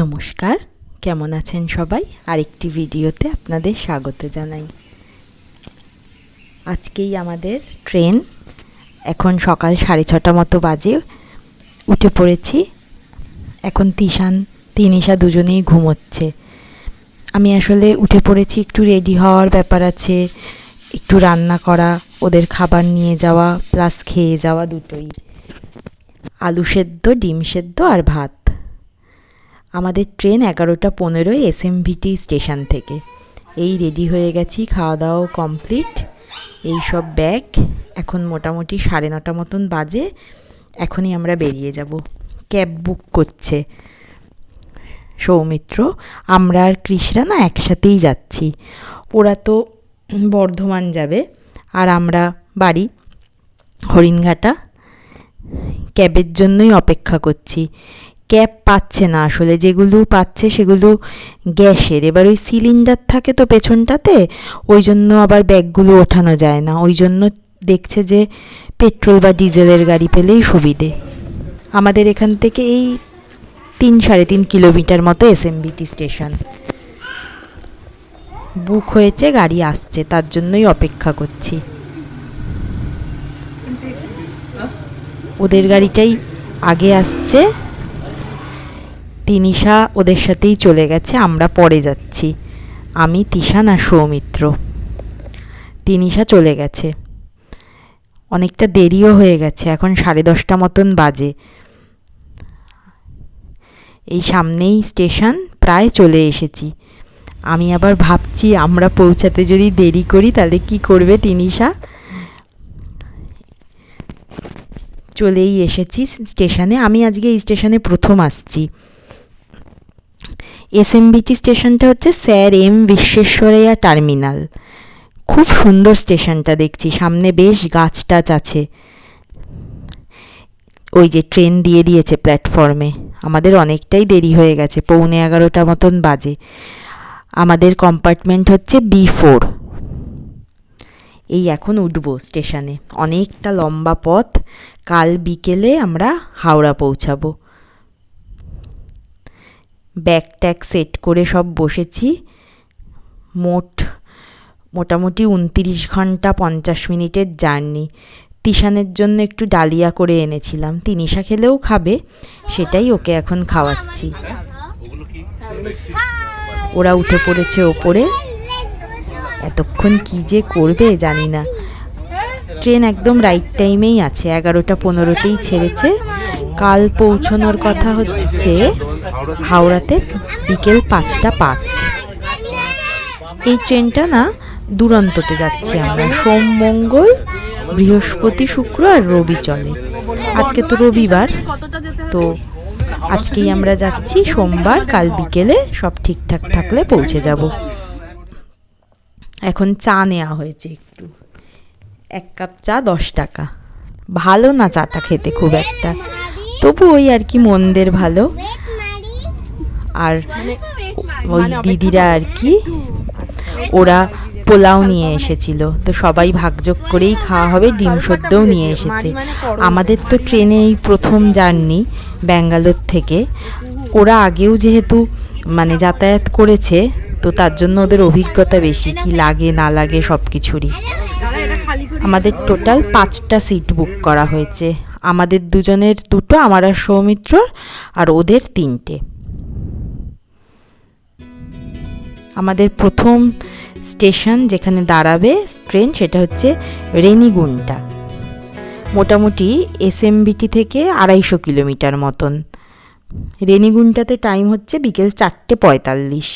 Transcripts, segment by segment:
নমস্কার, কেমন আছেন সবাই? আরেকটি ভিডিওতে আপনাদের স্বাগত জানাই। আজকেই আমাদের ট্রেন, এখন সকাল সাড়ে ছটা মতো বাজে, উঠে পড়েছি। এখন তিশান, তিনিশা দুজনেই ঘুমোচ্ছে। আমি আসলে উঠে পড়েছি, একটু রেডি হওয়ার ব্যাপার আছে, একটু রান্না করা, ওদের খাবার নিয়ে যাওয়া প্লাস খেয়ে যাওয়া দুটোই। আলু সেদ্ধ, ডিম সেদ্ধ আর ভাত। আমাদের ট্রেন এগারোটা পনেরোয় এসএমভিটি স্টেশন থেকে। এই রেডি হয়ে গেছি খাওয়া দাওয়াও কমপ্লিট। এই সব ব্যাগ এখন মোটামুটি সাড়ে নটা মতন বাজে, এখনই আমরা বেরিয়ে যাব। ক্যাব বুক করছে সৌমিত্র। আমরা আর কৃষরা না একসাথেই যাচ্ছি। ওরা তো বর্ধমান যাবে, আর আমরা বাড়ি হরিণঘাটা। ক্যাবের জন্যই অপেক্ষা করছি। ক্যাব পাচ্ছে না আসলে। যেগুলো পাচ্ছে সেগুলো গ্যাসের। এবার ওই সিলিন্ডার থাকে তো পেছনটাতে, ওই জন্য আবার ব্যাগগুলো ওঠানো যায় না। ওই জন্য দেখছে যে পেট্রোল বা ডিজেলের গাড়ি পেলেই সুবিধে। আমাদের এখান থেকে এই তিন সাড়ে তিন কিলোমিটার মতো এসএমবিটি স্টেশন। বুক হয়েছে, গাড়ি আসছে, তার জন্যই অপেক্ষা করছি। ওদের গাড়িটাই আগে আসছে। তিনিশা ওদের সাথেই চলে গেছে, আমরা পরে যাচ্ছি। আমি তিশান আর সৌমিত্র। তিনিশা চলে গেছে। অনেকটা দেরিও হয়ে গেছে, এখন সাড়ে দশটা মতন বাজে। এই সামনেই স্টেশন, প্রায় চলে এসেছি। আমি আবার ভাবছি, আমরা পৌঁছাতে যদি দেরি করি, তাহলে কি করবে তিনিশা? চলেই এসেছি স্টেশনে। আমি আজকে এই স্টেশনে প্রথম আসছি। এসএমবিটি স্টেশনটা হচ্ছে স্যার এম বিশ্বেশ্বরাইয়া টার্মিনাল। খুব সুন্দর স্টেশনটা দেখছি, সামনে বেশ গাছ টাছ আছে। ওই যে ট্রেন দিয়ে দিয়েছে প্ল্যাটফর্মে। আমাদের অনেকটাই দেরি হয়ে গেছে, পৌনে এগারোটা মতন বাজে। আমাদের কম্পার্টমেন্ট হচ্ছে বি ফোর। এই এখন উঠবো স্টেশনে। অনেকটা লম্বা পথ, কাল বিকেলে আমরা হাওড়া পৌঁছাবো। ব্যাগ ট্যাগ সেট করে সব বসেছি। মোট, মোটামুটি উনতিরিশ ঘণ্টা পঞ্চাশ মিনিটের জার্নি। তিশানের জন্য একটু ডালিয়া করে এনেছিলাম। তিনিশা খেলেও খাবে, সেটাই ওকে এখন খাওয়াচ্ছি। ওরা উঠে পড়েছে ওপরে। এতক্ষণ কি যে করবে জানি না। ট্রেন একদম রাইট টাইমেই আছে। এগারোটা পনেরোতেই ছেড়েছে। কাল পৌঁছানোর কথা হচ্ছে হাওড়াতে বিকেল পাঁচটা পাঁচ। এই ট্রেনটা না দুরন্ততে যাচ্ছি আমরা। সোম মঙ্গল, বৃহস্পতি শুক্র আর রবি চলে। আজকে তো রবিবার, তো আজকেই আমরা যাচ্ছি। সোমবার, কাল বিকেলে সব ঠিকঠাক থাকলে পৌঁছে যাব। এখন চা নেওয়া হয়েছে একটু। এক কাপ চা, দশ টাকা। ভালো না চাটা খেতে খুব একটা। তবু ওই আর কি মন্দের ভালো। আর ওই দিদিরা আর কি ওরা পোলাও নিয়ে এসেছিল। তো সবাই ভাগযোগ করেই খাওয়া হবে ডিম সদ্যও নিয়ে এসেছে। আমাদের তো ট্রেনে এই প্রথম জার্নি ব্যাঙ্গালোর থেকে। ওরা আগেও যেহেতু মানে যাতায়াত করেছে তো তার জন্য ওদের অভিজ্ঞতা বেশি কি লাগে না লাগে সব কিছুরই আমাদের টোটাল পাঁচটা সিট বুক করা হয়েছে। আমাদের দুজনের দুটো আমার আর সৌমিত্রর আর ওদের তিনটে। আমাদের প্রথম স্টেশন যেখানে দাঁড়াবে ট্রেন সেটা হচ্ছে রেনিগুন্টা মোটামুটি এসএমবিটি থেকে আড়াইশো কিলোমিটার মতন। রেনিগুন্টাতে টাইম হচ্ছে বিকেল চারটে পঁয়তাল্লিশ।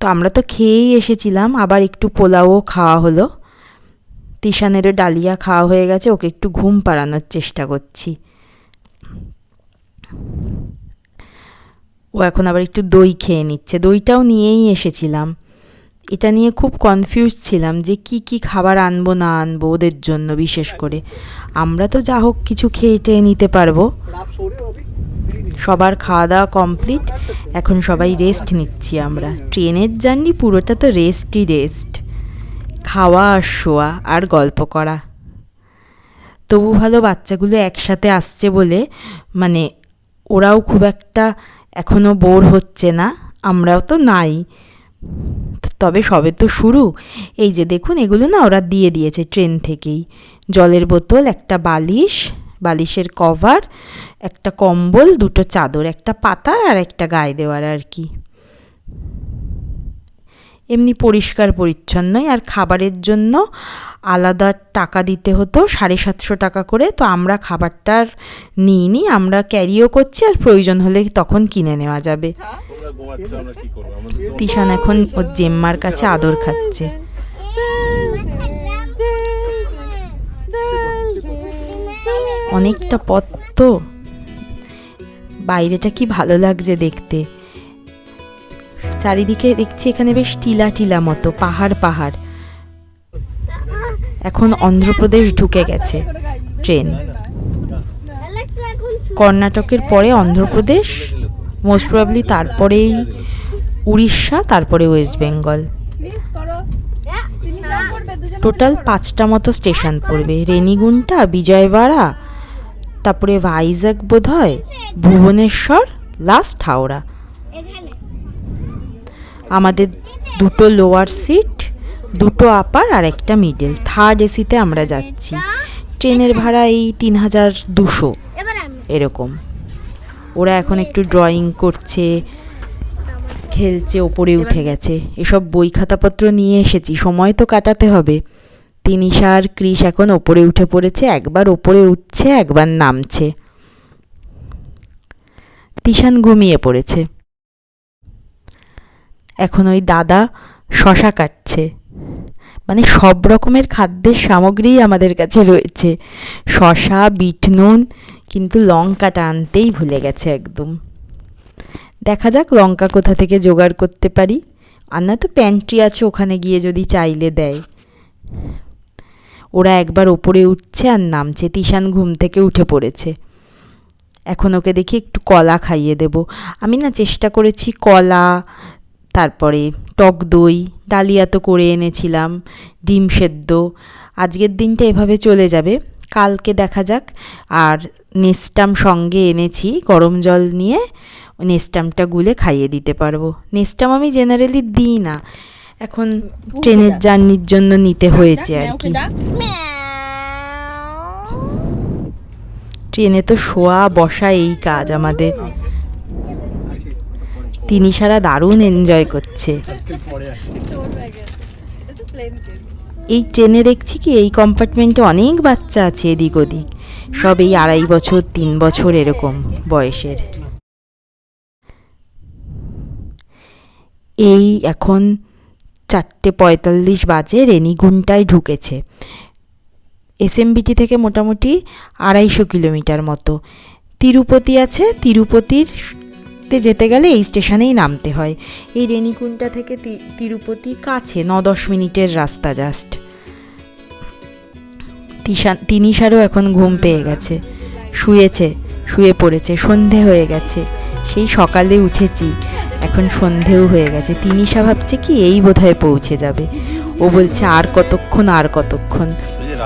তো আমরা তো খেয়েই এসেছিলাম, আবার একটু পোলাও খাওয়া হলো। তিশানেরও ডালিয়া খাওয়া হয়ে গেছে, ওকে একটু ঘুম পাড়ানোর চেষ্টা করছি। ও এখন আবার একটু দই খেয়ে নিচ্ছে। দইটাও নিয়েই এসেছিলাম। এটা নিয়ে খুব কনফিউজ ছিলাম যে কি কি খাবার আনব, না আনব ওদের জন্য বিশেষ করে। আমরা তো যা হোক কিছু খেয়ে টেয়ে নিতে পারব। সবার খাওয়া দাওয়া কমপ্লিট এখন সবাই রেস্ট নিচ্ছি আমরা। ট্রেনের জার্নি পুরোটা তো রেস্টই রেস্ট খাওয়া আর শোয়া আর গল্প করা। তবু ভালো বাচ্চাগুলো একসাথে আসছে বলে মানে ওরাও খুব একটা এখনও বোর হচ্ছে না, আমরাও তো নাই। তবে সবে তো শুরু। এই যে দেখুন, এগুলো না ওরা দিয়ে দিয়েছে ট্রেন থেকেই। জলের বোতল, একটা বালিশ, বালিশের কভার, একটা কম্বল, দুটো চাদর, একটা পাতার আর একটা গায়ে দেওয়ার আর কি। এমনি পরিষ্কার পরিচ্ছন্নই আর খাবারের জন্য আলাদা টাকা দিতে হতো, সাড়ে সাতশো টাকা করে। তো আমরা খাবারটার নিইনি, আমরা ক্যারিও করছি, আর প্রয়োজন হলে তখন কিনে নেওয়া যাবে। তিশান এখন ওর জেম্মার কাছে আদর খাচ্ছে। অনেকটা পথ তো। বাইরেটা কি ভালো লাগছে দেখতে। চারিদিকে দেখছি এখানে বেশ টিলা টিলা মতো, পাহাড় পাহাড়। এখন অন্ধ্রপ্রদেশ ঢুকে গেছে ট্রেন। কর্ণাটকের পরে অন্ধ্রপ্রদেশ মোস্ট প্রবাবলি তারপরেই উড়িষ্যা, তারপরে ওয়েস্ট বেঙ্গল। টোটাল পাঁচটা মতো স্টেশন পড়বে রেনিগুন্টা বিজয়বাড়া তারপরে ভাইজাগ বোধ হয় ভুবনেশ্বর লাস্ট হাওড়া। আমাদের দুটো লোয়ার সিট দুটো আপার আর একটা মিডল থার্ড এসিতে আমরা যাচ্ছি। ট্রেনের ভাড়া এই তিন হাজার দুশো। এরকম। ওরা এখন একটু ড্রয়িং করছে খেলছে ওপরে উঠে গেছে। এসব বই খাতাপত্র নিয়ে এসেছি। সময় তো কাটাতে হবে। তিনিশা আর ক্রিস এখন ওপরে উঠে পড়েছে। একবার ওপরে উঠছে একবার নামছে। তিশান ঘুমিয়ে পড়েছে। এখন ওই দাদা শশা কাটছে। মানে সব রকমের খাদ্যের সামগ্রী আমাদের কাছে রয়েছে। শশা, বিট নুন, কিন্তু লঙ্কাটা আনতেই ভুলে গেছে একদম। দেখা যাক লঙ্কা কোথা থেকে জোগাড় করতে পারি। আর না তো প্যান্ট্রি আছে ওখানে গিয়ে যদি চাইলে দেয়। ওরা একবার ওপরে উঠছে আর নামছে। তিশান ঘুম থেকে উঠে পড়েছে। এখন ওকে দেখি একটু কলা খাইয়ে দেব। আমি না চেষ্টা করেছি কলা তারপরে টক দই ডালিয়া তো করে এনেছিলাম ডিম সেদ্ধ। আজকের দিনটা এভাবে চলে যাবে। কালকে দেখা যাক। আর নেস্টাম সঙ্গে এনেছি গরম জল নিয়ে। নেস্টামটা গুলে খাইয়ে দিতে পারব। নেস্টাম আমি জেনারেলি দিই না। এখন ট্রেনের জার্নির জন্য নিতে হয়েছে আর কি। ট্রেনে তো শোয়া বসা এই কাজ আমাদের। তিনি সারা দারুণ এনজয় করছে। এই ট্রেনে দেখছি কি, এই কম্পার্টমেন্টে অনেক বাচ্চা আছে এদিক ওদিক। সব এই আড়াই বছর, তিন বছর এরকম বয়সের। এই এখন চারটে পঁয়তাল্লিশ বাজে রেনিগুন্টায় ঢুকেছে। এসএমবিটি থেকে মোটামুটি আড়াইশো কিলোমিটার মতো। তিরুপতি আছে, তিরুপতির তে যেতে গেলে এই স্টেশনেই নামতে হয়। এই রেনিকুন্টা থেকে তিরুপতি কাছে ন দশ মিনিটের রাস্তা জাস্ট। তিনিশারও এখন ঘুম পেয়ে গেছে। শুয়েছে, শুয়ে পড়েছে, সন্ধে হয়ে গেছে। সেই সকালে উঠেছি, এখন সন্ধেও হয়ে গেছে। তিনিশা ভাবছে কি এই বোধহয় পৌঁছে যাবে। ও বলছে, আর কতক্ষণ আর কতক্ষণ?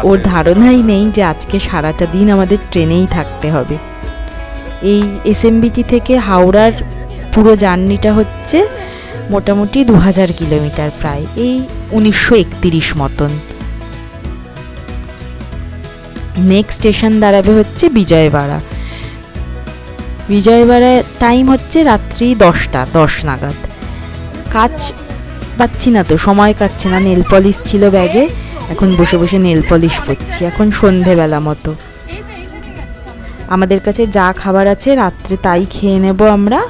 ওর ধারণাই নেই যে আজকে সারাটা দিন আমাদের ট্রেনেই থাকতে হবে। এই এসএমবিটি থেকে হাওড়ার পুরো জার্নিটা হচ্ছে মোটামুটি দু হাজার কিলোমিটার প্রায়, এই উনিশশো একতিরিশ মতন। নেক্সট স্টেশন দাঁড়াবে হচ্ছে বিজয়বাড়া। বিজয়বাড়ায় টাইম হচ্ছে রাত্রি দশটা, দশ নাগাদ। কাজ পাচ্ছি না তো, সময় কাটছে না নেল পলিশ ছিল ব্যাগে এখন বসে বসে নেল পলিশ পরছি, এখন সন্ধেবেলা মতো। আমাদের কাছে যা খাবার আছে রাত্রে তাই খেয়ে নেব আমরা।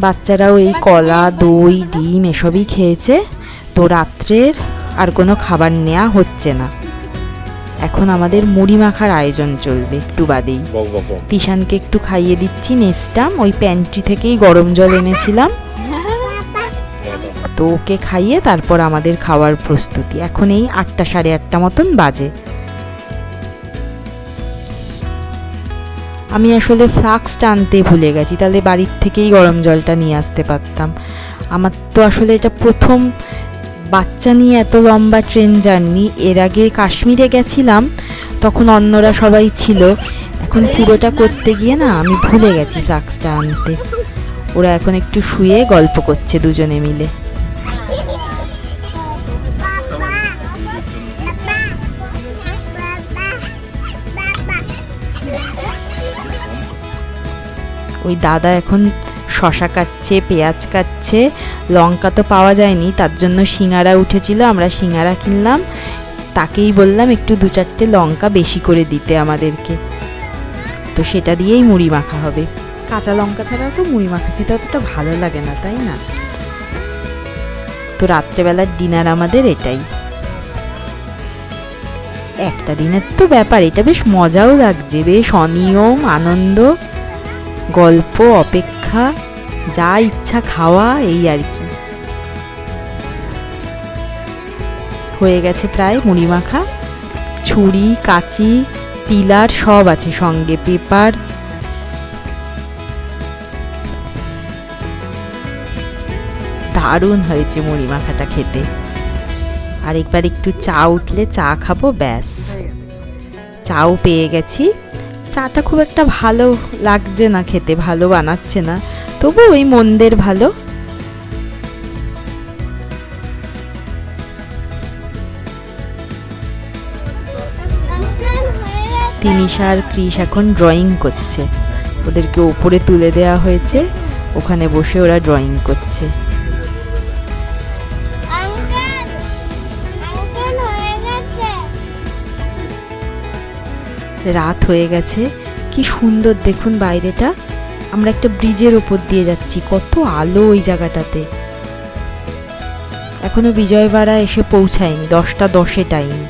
বাচ্চারাও এই কলা দই ডিম এসবই খেয়েছে। তো রাত্রের আর কোনো খাবার নেওয়া হচ্ছে না। এখন আমাদের মুড়ি মাখার আয়োজন চলবে একটু বাদেই। তিশানকে একটু খাইয়ে দিচ্ছি নেস্টাম। ওই প্যান্ট্রি থেকেই গরম জল এনেছিলাম। তো ওকে খাইয়ে তারপর আমাদের খাওয়ার প্রস্তুতি। এখন এই আটটা সাড়ে আটটা মতন বাজে। আমি আসলে ফ্লাক্সটা আনতে ভুলে গেছি, তাহলে বাড়ির থেকেই গরম জলটা নিয়ে আসতে পারতাম। আমার তো আসলে এটা প্রথম বাচ্চা নিয়ে এত লম্বা ট্রেন জার্নি, এর আগে কাশ্মীরে গেছিলাম, তখন অন্যরা সবাই ছিল। এখন পুরোটা করতে গিয়ে না আমি ভুলে গেছি ফ্লাক্সটা আনতে ওরা এখন একটু শুয়ে গল্প করছে দুজনে মিলে। ওই দাদা এখন শশা কাটছে, পেঁয়াজ কাটছে, লঙ্কা তো পাওয়া যায়নি, তার জন্য সিঙ্গারা উঠেছিল, আমরা সিঙ্গারা কিনলাম। তাকেই বললাম একটু দু চারটে লঙ্কা বেশি করে দিতে আমাদেরকে। তো সেটা দিয়েই মুড়ি মাখা হবে। কাঁচা লঙ্কা ছাড়াও তো মুড়ি মাখা খেতে অতটা ভালো লাগে না, তাই না? তো রাত্রেবেলার ডিনার আমাদের এটাই। একটা দিনের তো ব্যাপার, এটা বেশ মজাও লাগছে, বেশ অনিয়ম, আনন্দ। গল্প অপেক্ষা যা ইচ্ছা খাওয়া এই আর কি। হয়ে গেছে প্রায় মুড়ি মাখা ছুরি কাঁচি পিলার সব আছে সঙ্গে পেপার। দারুণ হয়েছে মুড়ি মাখাটা খেতে। আর একবার একটু চা উঠলে চা খাব ব্যাস। চাও পেয়ে গেছি। চাটা খুব একটা ভালো লাগছে না খেতে, ভালো বানাচ্ছে না। তবু ওই মন্দের ভালো। তিনিশা আর ক্রিস এখন ড্রয়িং করছে। ওদেরকে ওপরে তুলে দেওয়া হয়েছে। ওখানে বসে ওরা ড্রয়িং করছে। রাত হয়ে গেছে। কি সুন্দর দেখুন বাইরেটা। আমরা একটা ব্রিজের ওপর দিয়ে যাচ্ছি। কত আলো ওই জায়গাটাতে। এখনও বিজয়বাড়া এসে পৌঁছায়নি। দশটা দশে টাইম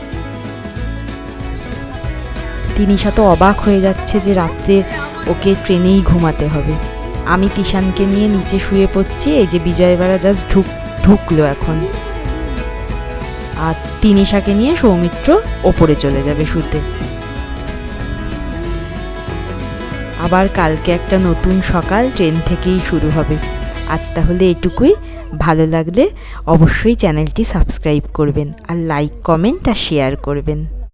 তিনি সাথে অবাক হয়ে যাচ্ছে যে রাত্রে ওকে ট্রেনেই ঘুমাতে হবে। আমি তিশানকে নিয়ে নিচে শুয়ে পড়ছি। এই যে বিজয়বাড়া জাস্ট ঢুক ঢুকলো এখন। আর তিনিশাকে নিয়ে সৌমিত্র ওপরে চলে যাবে শুতে। আবার কালকে একটা নতুন সকাল ট্রেন থেকেই শুরু হবে। আজ তাহলে এটুকুই। ভালো লাগলে অবশ্যই চ্যানেলটি সাবস্ক্রাইব করবেন আর লাইক, কমেন্ট আর শেয়ার করবেন।